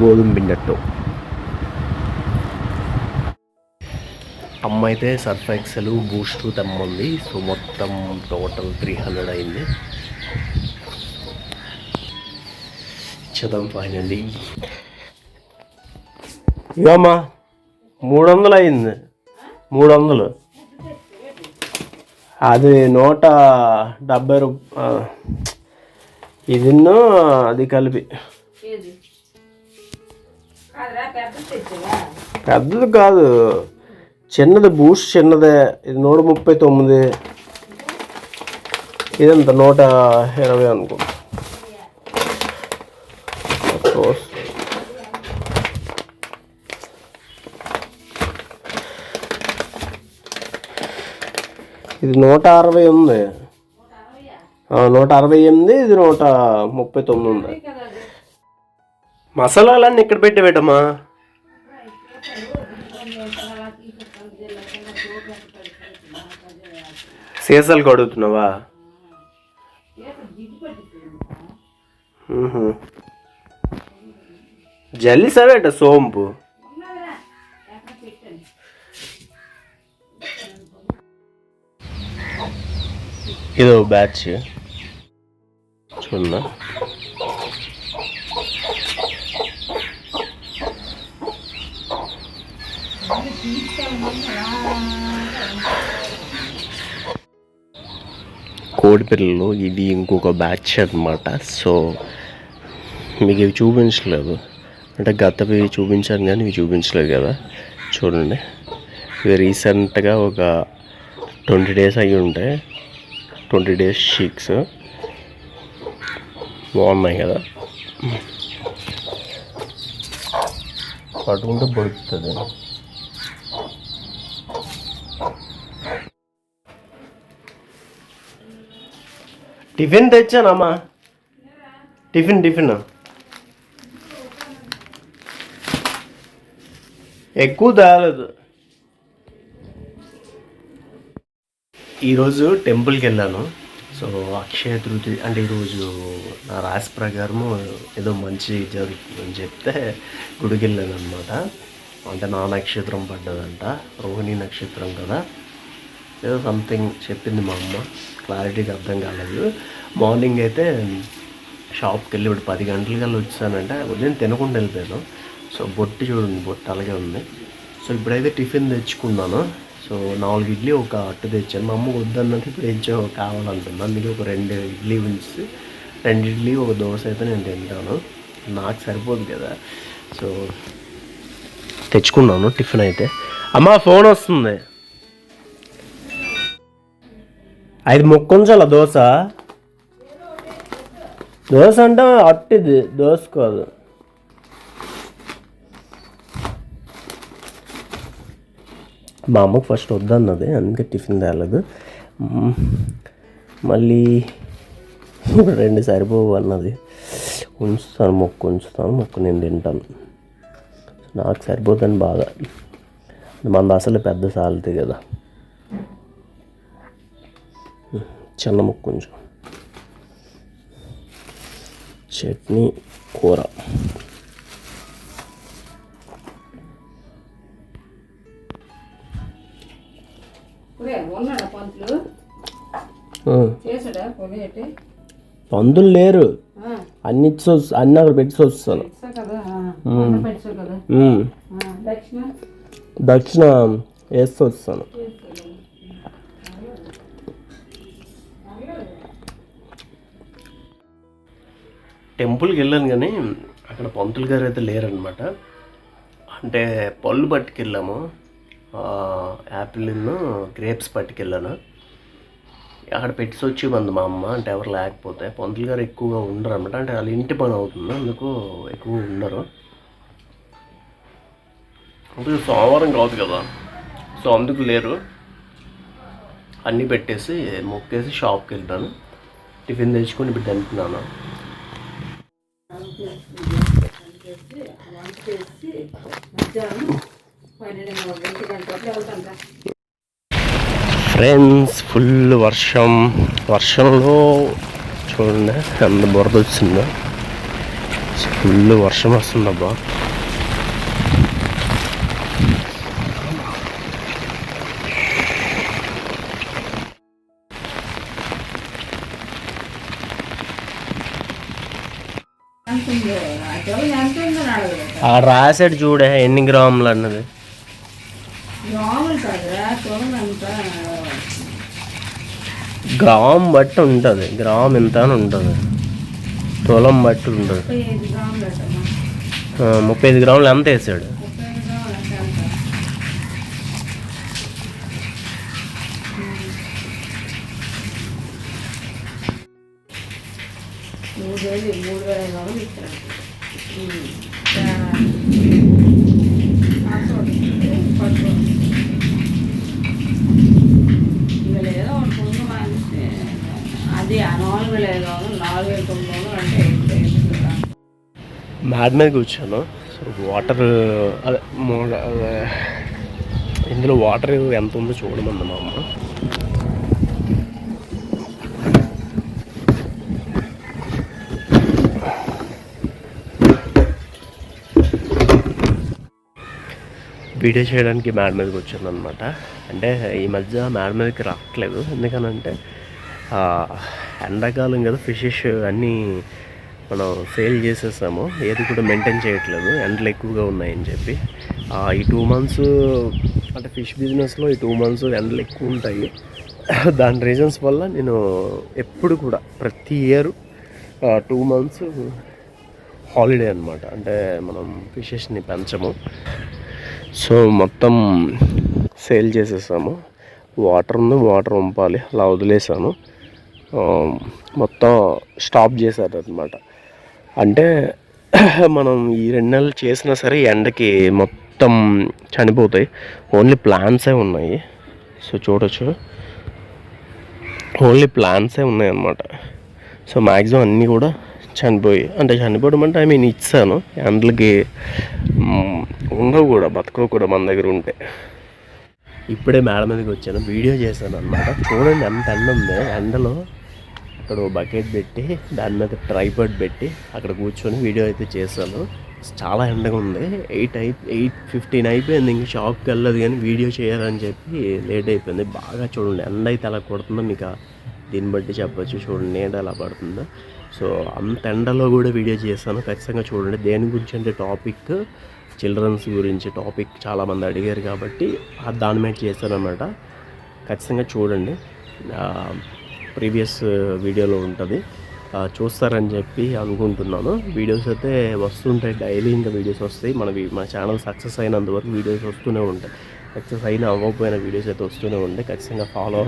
గోధుమ పిండట్టు అమ్మ అయితే సర్ఫ్ ఎక్సెల్ బూస్ట్ తెమ్మంది. సో మొత్తం టోటల్ త్రీ హండ్రెడ్ అయింది. చదవం ఫైనల్లీ. ఇవమ్మా మూడు వందలు అయింది. మూడు వందలు అది నూట డెబ్బై రూప ఇదిన్నో అది కలిపి. పెద్దది కాదు. చిన్నది బూస్ట్ చిన్నదే ఇది నూట ముప్పై తొమ్మిది. ఇదంత నూట ఇరవై అనుకో. ఇది నూట అరవై ఉంది. నూట అరవై ఎనిమిది ఇది నూట ముప్పై తొమ్మిది ఉంది. మసాలాలన్నీ ఇక్కడ పెట్టి పెట్టమ్మా సీసాలు కడుగుతున్నావా? మ్హూ. జల్లిసావేట సోంపు? ఇదో బ్యాచ్. చూడన్నా కోడిపిల్లలు ఇది ఇంకొక బ్యాచ్ అనమాట సో మీకు ఇవి చూపించలేదు. అంటే గతవి చూపించాను కానీ ఇవి చూపించలేదు కదా. చూడండి. ఇవి రీసెంట్గా ఒక ట్వంటీ డేస్ అయ్యి ఉంటాయి ట్వంటీ డేస్ షీక్స్ బాగున్నాయి కదా. పట్టుకుంటే బొడుకుతుంది. టిఫిన్ తెచ్చానమ్మా టిఫిన్ టిఫిన్. ఎక్కువ తేలేదు. ఈరోజు టెంపుల్కి వెళ్ళాను. సో అక్షయ తృతీయ అంటే ఈరోజు నా రాశి ప్రకారము ఏదో మంచి జరుగుతుందని చెప్తే గుడికి వెళ్ళాను అనమాట అంటే నా నక్షత్రం పడ్డదంట. రోహిణి నక్షత్రం కదా. ఏదో సంథింగ్ చెప్పింది మా అమ్మ. క్లారిటీగా అర్థం కాలేదు. మార్నింగ్ అయితే షాప్కి వెళ్ళి ఇప్పుడు పది గంటలకల్లా వచ్చానంటే ఉదయం తినకుండా వెళ్ళిపోయాను. సో బొట్టి చూడండి బొట్టు అలాగే ఉంది. సో ఇప్పుడైతే టిఫిన్ తెచ్చుకున్నాను. సో నాలుగు ఇడ్లీ ఒక అట్టు తెచ్చాను. మా అమ్మ వద్దన్నది ఇప్పుడు ఏంచో కావాలంటున్నా. అందుకే ఒక రెండు ఇడ్లీ ఉంచి రెండు ఇడ్లీ ఒక దోశ అయితే నేను తింటాను. నాకు సరిపోదు కదా. సో తెచ్చుకున్నాను టిఫిన్ అయితే. అమ్మ ఫోన్ వస్తుంది. ఐదు ముక్కుంచాల దోశ. దోశ అంటే అట్టిది దోశ కాదు. మా అమ్మకు ఫస్ట్ వద్దన్నది అందుకే టిఫిన్ తేలేదు. మళ్ళీ రెండు సరిపోవు అన్నది. ఉంచుతాను మొక్కు ఉంచుతాను మొక్కు నేను తింటాను. నాకు సరిపోతుంది బాగా మన అసలు పెద్ద సాలితే కదా. చిన్న ముక్క కొంచెం చట్నీ కూర పందులు లేరు. అన్ని అన్ని అక్కడ పెట్టి దక్షిణ? దక్షిణ వేస్తూ వస్తాను టెంపుల్కి వెళ్ళాను కానీ అక్కడ పంతులు గారు అయితే లేరనమాట అంటే పళ్ళు పట్టుకెళ్ళాము. యాపిల్ను గ్రేప్స్ పట్టుకెళ్ళాను. అక్కడ పెట్టి వచ్చి మంది మా అమ్మ అంటే ఎవరు లేకపోతే. పంతులు గారు ఎక్కువగా ఉండరు అనమాట అంటే వాళ్ళ ఇంటి పని అవుతుంది అందుకు ఎక్కువ ఉండరు. అంటే సోమవారం కాదు కదా. సో అందుకు లేరు. అన్నీ పెట్టేసి మొక్కేసి షాప్కి వెళ్తాను టిఫిన్ తెచ్చుకొని ఇప్పుడు తింటున్నాను చేసి వంట చేసి మధ్యాహ్నం పన్నెండు ఒంటి గంటలకు వెళ్తాం ఫ్రెండ్స్ ఫుల్ వర్షం. వర్షంలో చూడండి ఎంత బురద వచ్చిందో. ఫుల్ వర్షం వస్తుందబ్బా. ఆ రాసాడు చూడే ఎన్ని గ్రాములు అన్నది. గ్రామ్ బట్టి ఉంటుంది గ్రామ్ ఎంత అని ఉంటుంది. తులం బట్టి ఉంటుంది. ముప్పై ఐదు గ్రాములు ఎంత వేసాడు? మూడు వేలు మూడు వేల ఐదు వందలు ఇచ్చారు ఉమ్. ఆ, చూడండి. లేదో అనుకుంటున్నా మనిషి. అది నాలుగు వేల ఐదు వందలు నాలుగు వేల తొమ్మిది వందలు అంటే మ్యాడ్ మీద కూర్చాను సో వాటర్ అదే అదే ఇందులో వాటర్ ఎంత ఉందో చూడమంది మా అమ్మ వీడియో చేయడానికి మేడ మీదకి వచ్చాను అనమాట అంటే ఈ మధ్య మేడ మీదకి రావట్లేదు. ఎందుకనంటే ఎండాకాలం కదా ఫిషెస్ అన్నీ మనం సేల్ చేసేసాము. ఏది కూడా మెయింటైన్ చేయట్లేదు. ఎండలు ఎక్కువగా ఉన్నాయని చెప్పి. ఈ టూ మంత్స్ అంటే ఫిష్ బిజినెస్లో ఈ టూ మంత్స్ ఎండలు ఎక్కువ ఉంటాయి. దాని రీజన్స్ వల్ల నేను ఎప్పుడు కూడా ప్రతి ఇయర్ టూ మంత్స్ హాలిడే అనమాట అంటే మనం ఫిషెస్ని పెంచము. సో మొత్తం సేల్ చేసేసాము. వాటర్ ఉంది వాటర్ పంపాలి అలా వదిలేసాను. మొత్తం స్టాప్ చేశారు అనమాట అంటే మనం ఈ రెండు నెలలు చేసినా సరే ఎండకి మొత్తం చనిపోతాయి. ఓన్లీ ప్లాన్సే ఉన్నాయి. సో చూడొచ్చు. ఓన్లీ ప్లాన్సే ఉన్నాయి అన్నమాట సో మ్యాక్సిమం అన్నీ కూడా చనిపోయి అంటే చనిపోవడం అంటే ఐ మీన్ ఇచ్చాను. ఎండలకి ఉండవు కూడా బతకవు కూడా మన దగ్గర ఉంటే. ఇప్పుడే మేడ మీదకి వచ్చాను వీడియో చేశాను అనమాట చూడండి ఎంత ఎండ ఉంది. ఎండలో అక్కడ బకెట్ పెట్టి దాని మీద ట్రైపాడ్ పెట్టి అక్కడ కూర్చొని వీడియో అయితే చేశాను. చాలా ఎండగా ఉంది. ఎయిట్ అయి ఎయిట్ ఫిఫ్టీన్ అయిపోయింది. ఇంక షాప్కి వెళ్ళదు కానీ వీడియో చేయాలని చెప్పి లేట్ అయిపోయింది. బాగా చూడండి ఎండ అయితే అలా కొడుతుందో మీకు దీన్ని బట్టి చెప్పచ్చు. చూడండి నీడ ఎలా పడుతుందో. సో అంత ఎండలో కూడా వీడియో చేశాను ఖచ్చితంగా చూడండి. దేని గురించి అంటే టాపిక్ చిల్డ్రన్స్ గురించి టాపిక్ చాలామంది అడిగారు కాబట్టి దాని మీద చేస్తానమాట అనమాట ఖచ్చితంగా చూడండి. ప్రీవియస్ వీడియోలో ఉంటుంది. చూస్తారని చెప్పి అనుకుంటున్నాను. వీడియోస్ అయితే వస్తుంటాయి. డైలీ ఇంకా వీడియోస్ వస్తాయి. మన మన ఛానల్ సక్సెస్ అయినంత వరకు వీడియోస్ వస్తూనే ఉంటాయి. సక్సెస్ అయినా అవ్వకపోయిన వీడియోస్ అయితే వస్తూనే ఉంటాయి. ఖచ్చితంగా ఫాలో